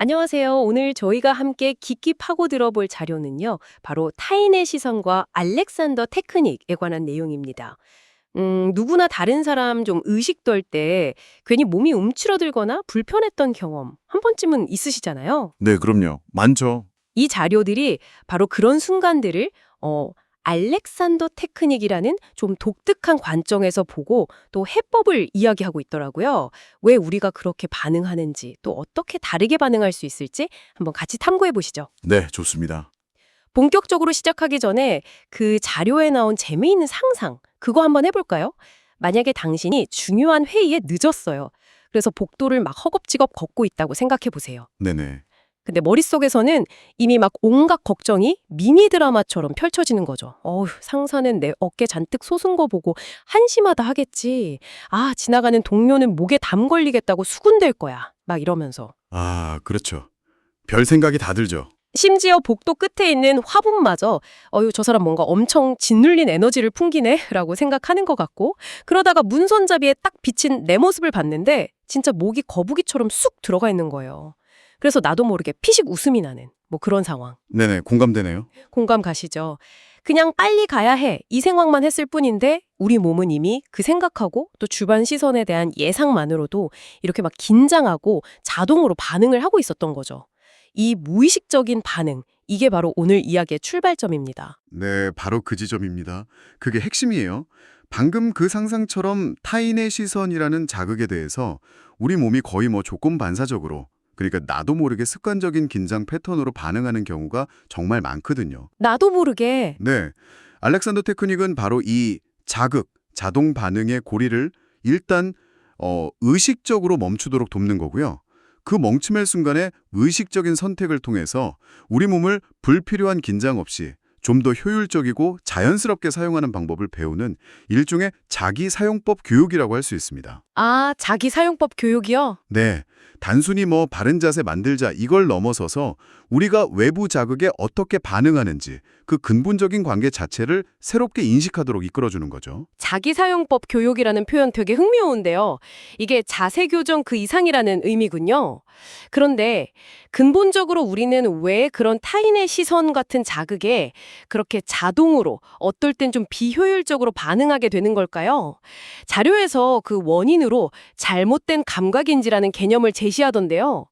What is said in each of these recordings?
안녕하세요. 오늘 저희가 함께 깊이 파고 들어볼 자료는요. 바로 타인의 시선과 알렉산더 테크닉에 관한 내용입니다. 음, 누구나 다른 사람 좀 의식될 때 괜히 몸이 움츠러들거나 불편했던 경험 한 번쯤은 있으시잖아요. 네, 그럼요. 많죠. 이 자료들이 바로 그런 순간들을 어, 알렉산더 테크닉이라는 좀 독특한 관점에서 보고 또 해법을 이야기하고 있더라고요. 왜 우리가 그렇게 반응하는지 또 어떻게 다르게 반응할 수 있을지 한번 같이 탐구해 보시죠. 네, 좋습니다. 본격적으로 시작하기 전에 그 자료에 나온 재미있는 상상 그거 한번 해볼까요? 만약에 당신이 중요한 회의에 늦었어요. 그래서 복도를 막 허겁지겁 걷고 있다고 생각해 보세요. 네네. 근데 머릿속에서는 이미 막 온갖 걱정이 미니 드라마처럼 펼쳐지는 거죠. 어휴, 상사는 내 어깨 잔뜩 솟은 거 보고 한심하다 하겠지. 아, 지나가는 동료는 목에 담 걸리겠다고 수군댈 거야. 막 이러면서. 아, 그렇죠. 별 생각이 다 들죠. 심지어 복도 끝에 있는 화분마저 어휴, 저 사람 뭔가 엄청 짓눌린 에너지를 풍기네? 라고 생각하는 것 같고 그러다가 문손잡이에 딱 비친 내 모습을 봤는데 진짜 목이 거북이처럼 쑥 들어가 있는 거예요. 그래서 나도 모르게 피식 웃음이 나는 뭐 그런 상황. 네네, 공감되네요. 공감 가시죠? 그냥 빨리 가야 해. 이 생각만 했을 뿐인데 우리 몸은 이미 그 생각하고 또 주변 시선에 대한 예상만으로도 이렇게 막 긴장하고 자동으로 반응을 하고 있었던 거죠. 이 무의식적인 반응, 이게 바로 오늘 이야기의 출발점입니다. 네, 바로 그 지점입니다. 그게 핵심이에요. 방금 그 상상처럼 타인의 시선이라는 자극에 대해서 우리 몸이 거의 뭐 조건 반사적으로 그러니까 나도 모르게 습관적인 긴장 패턴으로 반응하는 경우가 정말 많거든요. 나도 모르게 네. 알렉산더 테크닉은 바로 이 자극, 자동 반응의 고리를 일단 어, 의식적으로 멈추도록 돕는 거고요. 그 멈춤의 순간에 의식적인 선택을 통해서 우리 몸을 불필요한 긴장 없이 좀 더 효율적이고 자연스럽게 사용하는 방법을 배우는 일종의 자기 사용법 교육이라고 할 수 있습니다. 아, 자기 사용법 교육이요? 네. 단순히 뭐 바른 자세 만들자 이걸 넘어서서 우리가 외부 자극에 어떻게 반응하는지 그 근본적인 관계 자체를 새롭게 인식하도록 이끌어주는 거죠. 자기 사용법 교육이라는 표현 되게 흥미로운데요. 이게 자세 교정 그 이상이라는 의미군요. 그런데 근본적으로 우리는 왜 그런 타인의 시선 같은 자극에 그렇게 자동으로 어떨 땐 좀 비효율적으로 반응하게 되는 걸까요? 자료에서 그 원인으로 잘못된 감각인지라는 개념을 제시하던데요.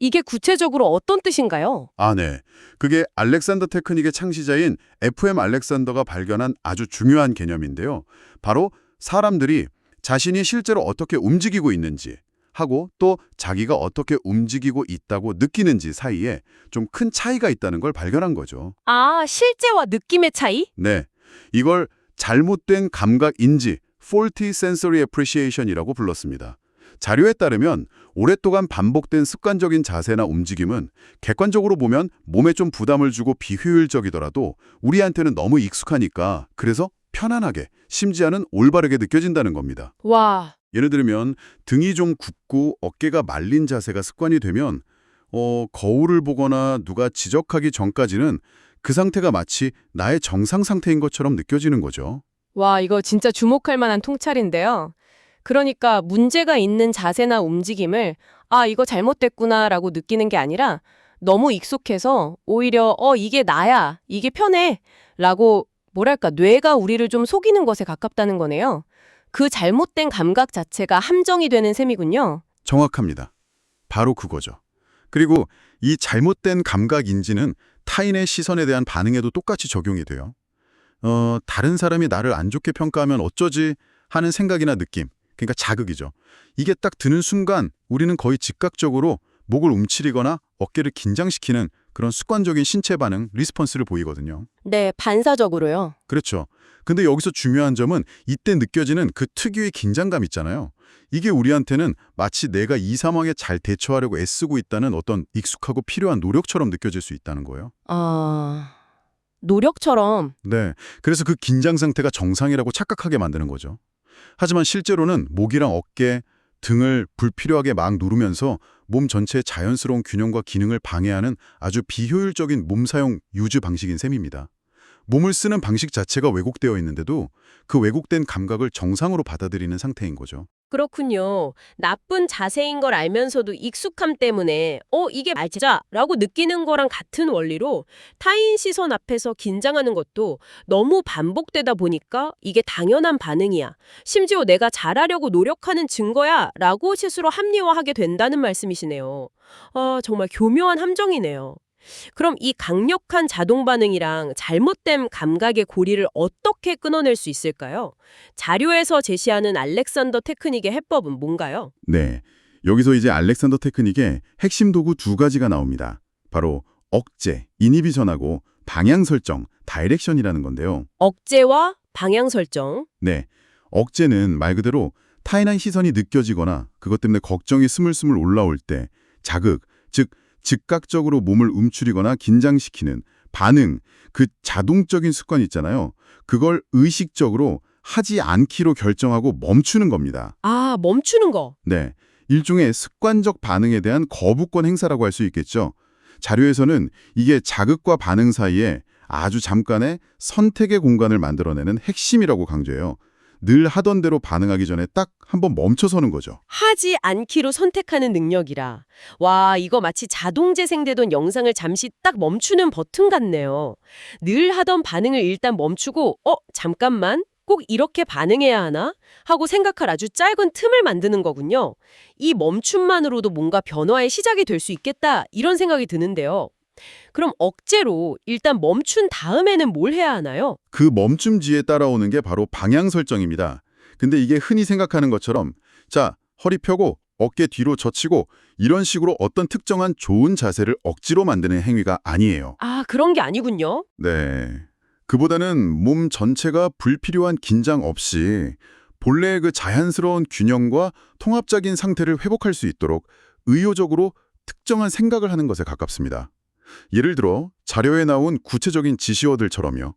이게 구체적으로 어떤 뜻인가요? 아, 네. 그게 알렉산더 테크닉의 창시자인 FM 알렉산더가 발견한 아주 중요한 개념인데요. 바로 사람들이 자신이 실제로 어떻게 움직이고 있는지 하고 또 자기가 어떻게 움직이고 있다고 느끼는지 사이에 좀 큰 차이가 있다는 걸 발견한 거죠. 아, 실제와 느낌의 차이? 네. 이걸 잘못된 감각 인지, faulty sensory appreciation이라고 불렀습니다. 자료에 따르면 오랫동안 반복된 습관적인 자세나 움직임은 객관적으로 보면 몸에 좀 부담을 주고 비효율적이더라도 우리한테는 너무 익숙하니까 그래서 편안하게 심지어는 올바르게 느껴진다는 겁니다. 와, 예를 들면 등이 좀 굽고 어깨가 말린 자세가 습관이 되면 어, 거울을 보거나 누가 지적하기 전까지는 그 상태가 마치 나의 정상 상태인 것처럼 느껴지는 거죠. 와, 이거 진짜 주목할 만한 통찰인데요. 그러니까 문제가 있는 자세나 움직임을 아, 이거 잘못됐구나라고 느끼는 게 아니라 너무 익숙해서 오히려 어, 이게 나야. 이게 편해. 라고 뭐랄까, 뇌가 우리를 좀 속이는 것에 가깝다는 거네요. 그 잘못된 감각 자체가 함정이 되는 셈이군요. 정확합니다. 바로 그거죠. 그리고 이 잘못된 감각 인지는 타인의 시선에 대한 반응에도 똑같이 적용이 돼요. 어, 다른 사람이 나를 안 좋게 평가하면 어쩌지 하는 생각이나 느낌, 그러니까 자극이죠. 이게 딱 드는 순간 우리는 거의 즉각적으로 목을 움츠리거나 어깨를 긴장시키는 그런 습관적인 신체 반응, 리스폰스를 보이거든요. 네, 반사적으로요. 그렇죠. 근데 여기서 중요한 점은 이때 느껴지는 그 특유의 긴장감 있잖아요. 이게 우리한테는 마치 내가 이 상황에 잘 대처하려고 애쓰고 있다는 어떤 익숙하고 필요한 노력처럼 느껴질 수 있다는 거예요. 아, 노력처럼 네. 그래서 그 긴장 상태가 정상이라고 착각하게 만드는 거죠. 하지만 실제로는 목이랑 어깨, 등을 불필요하게 막 누르면서 몸 전체의 자연스러운 균형과 기능을 방해하는 아주 비효율적인 몸 사용 유지 방식인 셈입니다. 몸을 쓰는 방식 자체가 왜곡되어 있는데도 그 왜곡된 감각을 정상으로 받아들이는 상태인 거죠. 그렇군요. 나쁜 자세인 걸 알면서도 익숙함 때문에 어 이게 맞자라고 느끼는 거랑 같은 원리로 타인 시선 앞에서 긴장하는 것도 너무 반복되다 보니까 이게 당연한 반응이야. 심지어 내가 잘하려고 노력하는 증거야 라고 스스로 합리화하게 된다는 말씀이시네요. 아, 정말 교묘한 함정이네요. 그럼 이 강력한 자동 반응이랑 잘못된 감각의 고리를 어떻게 끊어낼 수 있을까요? 자료에서 제시하는 알렉산더 테크닉의 해법은 뭔가요? 네. 여기서 이제 알렉산더 테크닉의 핵심 도구 두 가지가 나옵니다. 바로 억제, 이니비션하고 방향 설정, 다이렉션이라는 건데요. 억제와 방향 설정. 네. 억제는 말 그대로 타인한 시선이 느껴지거나 그것 때문에 걱정이 스물스물 올라올 때 자극, 즉 즉각적으로 몸을 움츠리거나 긴장시키는 반응, 그 자동적인 습관 있잖아요. 그걸 의식적으로 하지 않기로 결정하고 멈추는 겁니다. 아, 멈추는 거. 네. 일종의 습관적 반응에 대한 거부권 행사라고 할 수 있겠죠. 자료에서는 이게 자극과 반응 사이에 아주 잠깐의 선택의 공간을 만들어내는 핵심이라고 강조해요. 늘 하던 대로 반응하기 전에 딱 한번 멈춰서는 거죠. 하지 않기로 선택하는 능력이라. 와, 이거 마치 자동 재생되던 영상을 잠시 딱 멈추는 버튼 같네요. 늘 하던 반응을 일단 멈추고, 어, 잠깐만. 꼭 이렇게 반응해야 하나? 하고 생각할 아주 짧은 틈을 만드는 거군요. 이 멈춤만으로도 뭔가 변화의 시작이 될 수 있겠다. 이런 생각이 드는데요. 그럼 억제로 일단 멈춘 다음에는 뭘 해야 하나요? 그 멈춤지에 따라오는 게 바로 방향 설정입니다. 근데 이게 흔히 생각하는 것처럼 자, 허리 펴고 어깨 뒤로 젖히고 이런 식으로 어떤 특정한 좋은 자세를 억지로 만드는 행위가 아니에요. 아, 그런 게 아니군요. 네. 그보다는 몸 전체가 불필요한 긴장 없이 본래의 그 자연스러운 균형과 통합적인 상태를 회복할 수 있도록 의욕적으로 특정한 생각을 하는 것에 가깝습니다. 예를 들어 자료에 나온 구체적인 지시어들처럼요.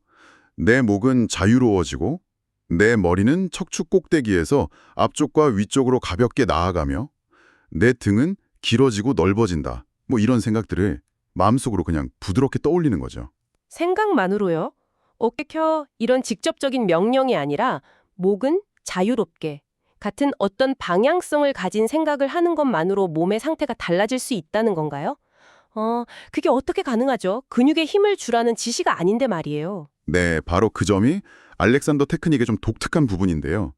내 목은 자유로워지고 내 머리는 척추 꼭대기에서 앞쪽과 위쪽으로 가볍게 나아가며 내 등은 길어지고 넓어진다. 뭐 이런 생각들을 마음속으로 그냥 부드럽게 떠올리는 거죠. 생각만으로요? 어깨 켜 이런 직접적인 명령이 아니라 목은 자유롭게 같은 어떤 방향성을 가진 생각을 하는 것만으로 몸의 상태가 달라질 수 있다는 건가요? 어, 그게 어떻게 가능하죠? 근육에 힘을 주라는 지시가 아닌데 말이에요. 네, 바로 그 점이 알렉산더 테크닉의 좀 독특한 부분인데요.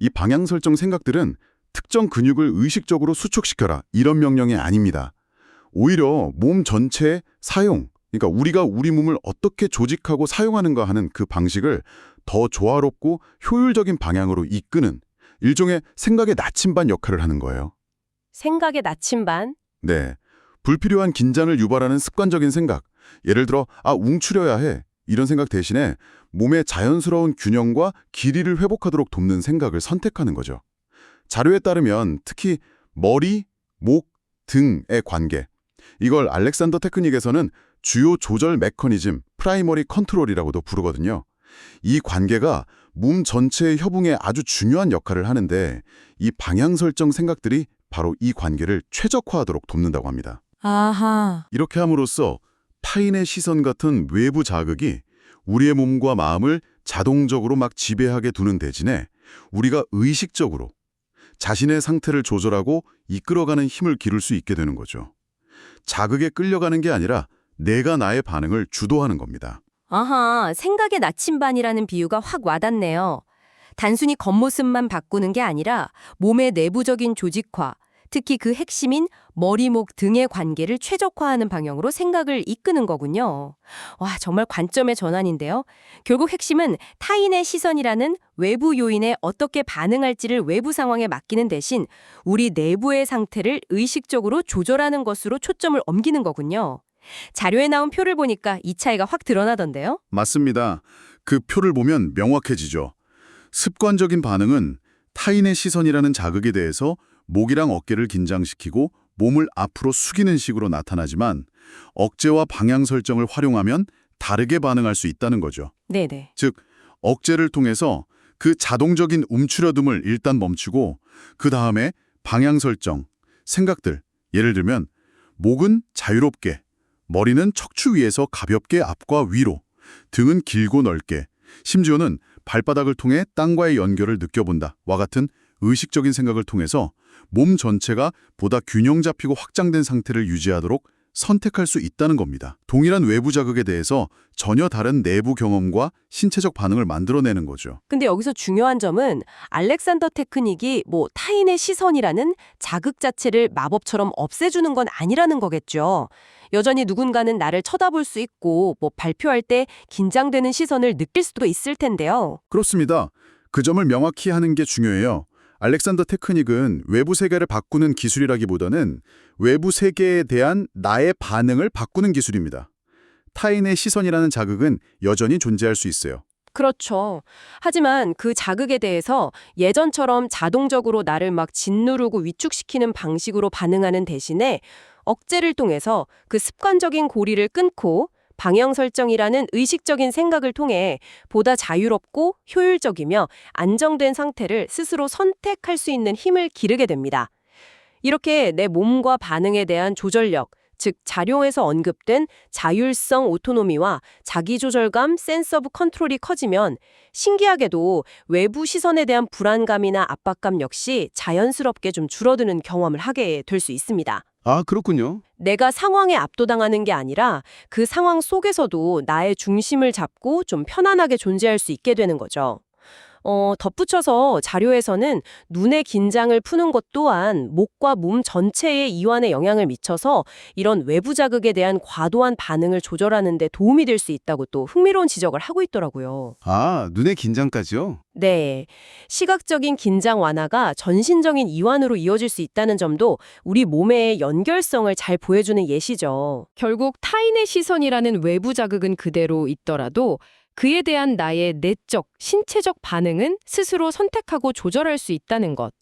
이 방향 설정 생각들은 특정 근육을 의식적으로 수축시켜라 이런 명령이 아닙니다. 오히려 몸 전체의 사용, 그러니까 우리가 우리 몸을 어떻게 조직하고 사용하는가 하는 그 방식을 더 조화롭고 효율적인 방향으로 이끄는 일종의 생각의 나침반 역할을 하는 거예요. 생각의 나침반? 네. 불필요한 긴장을 유발하는 습관적인 생각. 예를 들어, 아, 웅추려야 해. 이런 생각 대신에 몸의 자연스러운 균형과 길이를 회복하도록 돕는 생각을 선택하는 거죠. 자료에 따르면 특히 머리, 목, 등의 관계. 이걸 알렉산더 테크닉에서는 주요 조절 메커니즘, 프라이머리 컨트롤이라고도 부르거든요. 이 관계가 몸 전체의 협응에 아주 중요한 역할을 하는데 이 방향 설정 생각들이 바로 이 관계를 최적화하도록 돕는다고 합니다. 아하. 이렇게 함으로써 타인의 시선 같은 외부 자극이 우리의 몸과 마음을 자동적으로 막 지배하게 두는 대신에 우리가 의식적으로 자신의 상태를 조절하고 이끌어가는 힘을 기를 수 있게 되는 거죠. 자극에 끌려가는 게 아니라 내가 나의 반응을 주도하는 겁니다. 아하, 생각의 나침반이라는 비유가 확 와닿네요. 단순히 겉모습만 바꾸는 게 아니라 몸의 내부적인 조직화, 특히 그 핵심인 머리, 목 등의 관계를 최적화하는 방향으로 생각을 이끄는 거군요. 와, 정말 관점의 전환인데요. 결국 핵심은 타인의 시선이라는 외부 요인에 어떻게 반응할지를 외부 상황에 맡기는 대신 우리 내부의 상태를 의식적으로 조절하는 것으로 초점을 옮기는 거군요. 자료에 나온 표를 보니까 이 차이가 확 드러나던데요. 맞습니다. 그 표를 보면 명확해지죠. 습관적인 반응은 타인의 시선이라는 자극에 대해서 목이랑 어깨를 긴장시키고 몸을 앞으로 숙이는 식으로 나타나지만 억제와 방향 설정을 활용하면 다르게 반응할 수 있다는 거죠. 네네. 즉, 억제를 통해서 그 자동적인 움츠려듦을 일단 멈추고 그 다음에 방향 설정, 생각들, 예를 들면 목은 자유롭게, 머리는 척추 위에서 가볍게 앞과 위로, 등은 길고 넓게, 심지어는 발바닥을 통해 땅과의 연결을 느껴본다 와 같은 의식적인 생각을 통해서 몸 전체가 보다 균형 잡히고 확장된 상태를 유지하도록 선택할 수 있다는 겁니다. 동일한 외부 자극에 대해서 전혀 다른 내부 경험과 신체적 반응을 만들어내는 거죠. 근데 여기서 중요한 점은 알렉산더 테크닉이 뭐 타인의 시선이라는 자극 자체를 마법처럼 없애주는 건 아니라는 거겠죠. 여전히 누군가는 나를 쳐다볼 수 있고 뭐 발표할 때 긴장되는 시선을 느낄 수도 있을 텐데요. 그렇습니다. 그 점을 명확히 하는 게 중요해요. 알렉산더 테크닉은 외부 세계를 바꾸는 기술이라기보다는 외부 세계에 대한 나의 반응을 바꾸는 기술입니다. 타인의 시선이라는 자극은 여전히 존재할 수 있어요. 그렇죠. 하지만 그 자극에 대해서 예전처럼 자동적으로 나를 막 짓누르고 위축시키는 방식으로 반응하는 대신에 억제를 통해서 그 습관적인 고리를 끊고 방향 설정이라는 의식적인 생각을 통해 보다 자유롭고 효율적이며 안정된 상태를 스스로 선택할 수 있는 힘을 기르게 됩니다. 이렇게 내 몸과 반응에 대한 조절력, 즉 자료에서 언급된 자율성 오토노미와 자기조절감 센스 오브 컨트롤이 커지면 신기하게도 외부 시선에 대한 불안감이나 압박감 역시 자연스럽게 좀 줄어드는 경험을 하게 될 수 있습니다. 아, 그렇군요. 내가 상황에 압도당하는 게 아니라 그 상황 속에서도 나의 중심을 잡고 좀 편안하게 존재할 수 있게 되는 거죠. 어, 덧붙여서 자료에서는 눈의 긴장을 푸는 것 또한 목과 몸 전체의 이완에 영향을 미쳐서 이런 외부 자극에 대한 과도한 반응을 조절하는 데 도움이 될 수 있다고 또 흥미로운 지적을 하고 있더라고요. 아, 눈의 긴장까지요? 네. 시각적인 긴장 완화가 전신적인 이완으로 이어질 수 있다는 점도 우리 몸의 연결성을 잘 보여주는 예시죠. 결국 타인의 시선이라는 외부 자극은 그대로 있더라도 그에 대한 나의 내적, 신체적 반응은 스스로 선택하고 조절할 수 있다는 것.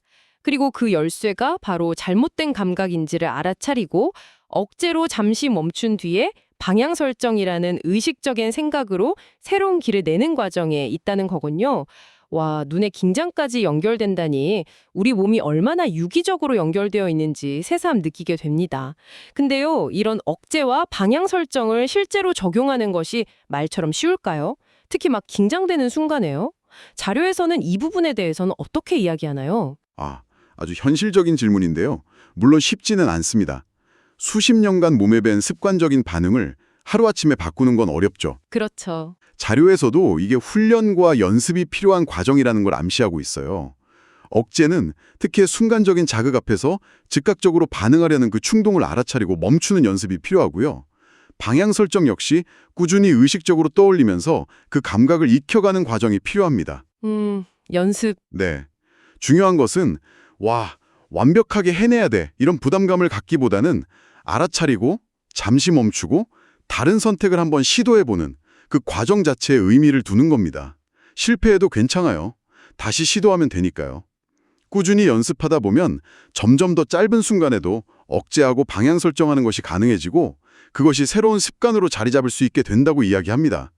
그리고 그 열쇠가 바로 잘못된 감각인지를 알아차리고 억제로 잠시 멈춘 뒤에 방향 설정이라는 의식적인 생각으로 새로운 길을 내는 과정에 있다는 거군요. 와, 눈의 긴장까지 연결된다니 우리 몸이 얼마나 유기적으로 연결되어 있는지 새삼 느끼게 됩니다. 근데요, 이런 억제와 방향 설정을 실제로 적용하는 것이 말처럼 쉬울까요? 특히 막 긴장되는 순간에요. 자료에서는 이 부분에 대해서는 어떻게 이야기하나요? 아, 아주 현실적인 질문인데요. 물론 쉽지는 않습니다. 수십 년간 몸에 밴 습관적인 반응을 하루아침에 바꾸는 건 어렵죠. 그렇죠. 자료에서도 이게 훈련과 연습이 필요한 과정이라는 걸 암시하고 있어요. 억제는 특히 순간적인 자극 앞에서 즉각적으로 반응하려는 그 충동을 알아차리고 멈추는 연습이 필요하고요. 방향 설정 역시 꾸준히 의식적으로 떠올리면서 그 감각을 익혀가는 과정이 필요합니다. 음, 연습. 네. 중요한 것은 와, 완벽하게 해내야 돼. 이런 부담감을 갖기보다는 알아차리고 잠시 멈추고 다른 선택을 한번 시도해보는 그 과정 자체에 의미를 두는 겁니다. 실패해도 괜찮아요. 다시 시도하면 되니까요. 꾸준히 연습하다 보면 점점 더 짧은 순간에도 억제하고 방향 설정하는 것이 가능해지고 그것이 새로운 습관으로 자리 잡을 수 있게 된다고 이야기합니다.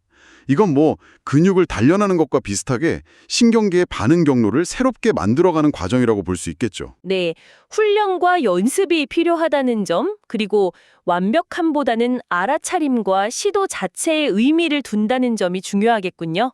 이건 뭐 근육을 단련하는 것과 비슷하게 신경계의 반응 경로를 새롭게 만들어가는 과정이라고 볼 수 있겠죠. 네, 훈련과 연습이 필요하다는 점, 그리고 완벽함보다는 알아차림과 시도 자체에 의미를 둔다는 점이 중요하겠군요.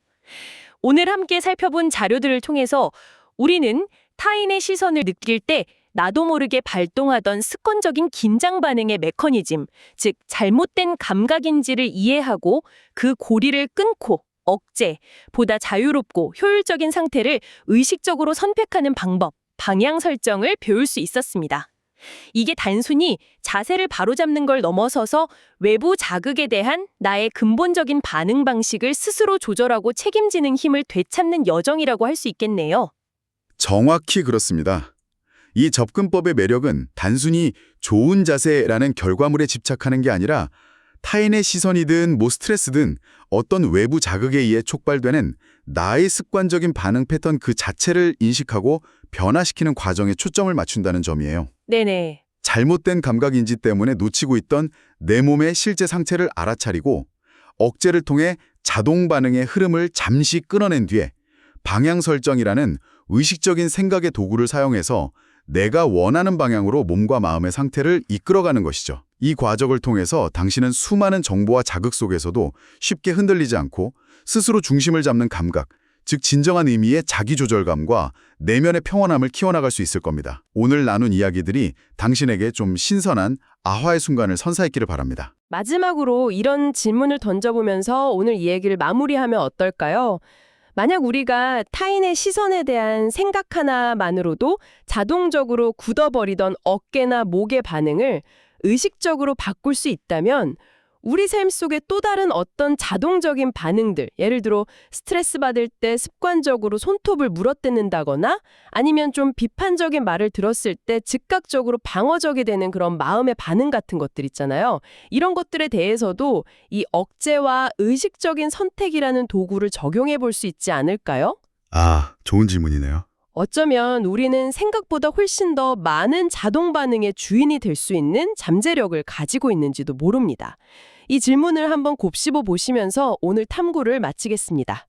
오늘 함께 살펴본 자료들을 통해서 우리는 타인의 시선을 느낄 때 나도 모르게 발동하던 습관적인 긴장 반응의 메커니즘, 즉 잘못된 감각인지를 이해하고 그 고리를 끊고 억제, 보다 자유롭고 효율적인 상태를 의식적으로 선택하는 방법, 방향 설정을 배울 수 있었습니다. 이게 단순히 자세를 바로잡는 걸 넘어서서 외부 자극에 대한 나의 근본적인 반응 방식을 스스로 조절하고 책임지는 힘을 되찾는 여정이라고 할 수 있겠네요. 정확히 그렇습니다. 이 접근법의 매력은 단순히 좋은 자세라는 결과물에 집착하는 게 아니라 타인의 시선이든 뭐 스트레스든 어떤 외부 자극에 의해 촉발되는 나의 습관적인 반응 패턴 그 자체를 인식하고 변화시키는 과정에 초점을 맞춘다는 점이에요. 네네. 잘못된 감각 인지 때문에 놓치고 있던 내 몸의 실제 상태를 알아차리고 억제를 통해 자동 반응의 흐름을 잠시 끊어낸 뒤에 방향 설정이라는 의식적인 생각의 도구를 사용해서 내가 원하는 방향으로 몸과 마음의 상태를 이끌어가는 것이죠. 이 과정을 통해서 당신은 수많은 정보와 자극 속에서도 쉽게 흔들리지 않고 스스로 중심을 잡는 감각, 즉 진정한 의미의 자기조절감과 내면의 평온함을 키워나갈 수 있을 겁니다. 오늘 나눈 이야기들이 당신에게 좀 신선한 아화의 순간을 선사했기를 바랍니다. 마지막으로 이런 질문을 던져보면서 오늘 이 얘기를 마무리하면 어떨까요? 만약 우리가 타인의 시선에 대한 생각 하나만으로도 자동적으로 굳어버리던 어깨나 목의 반응을 의식적으로 바꿀 수 있다면 우리 삶 속에 또 다른 어떤 자동적인 반응들, 예를 들어 스트레스 받을 때 습관적으로 손톱을 물어뜯는다거나 아니면 좀 비판적인 말을 들었을 때 즉각적으로 방어적이 되는 그런 마음의 반응 같은 것들 있잖아요. 이런 것들에 대해서도 이 억제와 의식적인 선택이라는 도구를 적용해 볼 수 있지 않을까요? 아, 좋은 질문이네요. 어쩌면 우리는 생각보다 훨씬 더 많은 자동 반응의 주인이 될 수 있는 잠재력을 가지고 있는지도 모릅니다. 이 질문을 한번 곱씹어 보시면서 오늘 탐구를 마치겠습니다.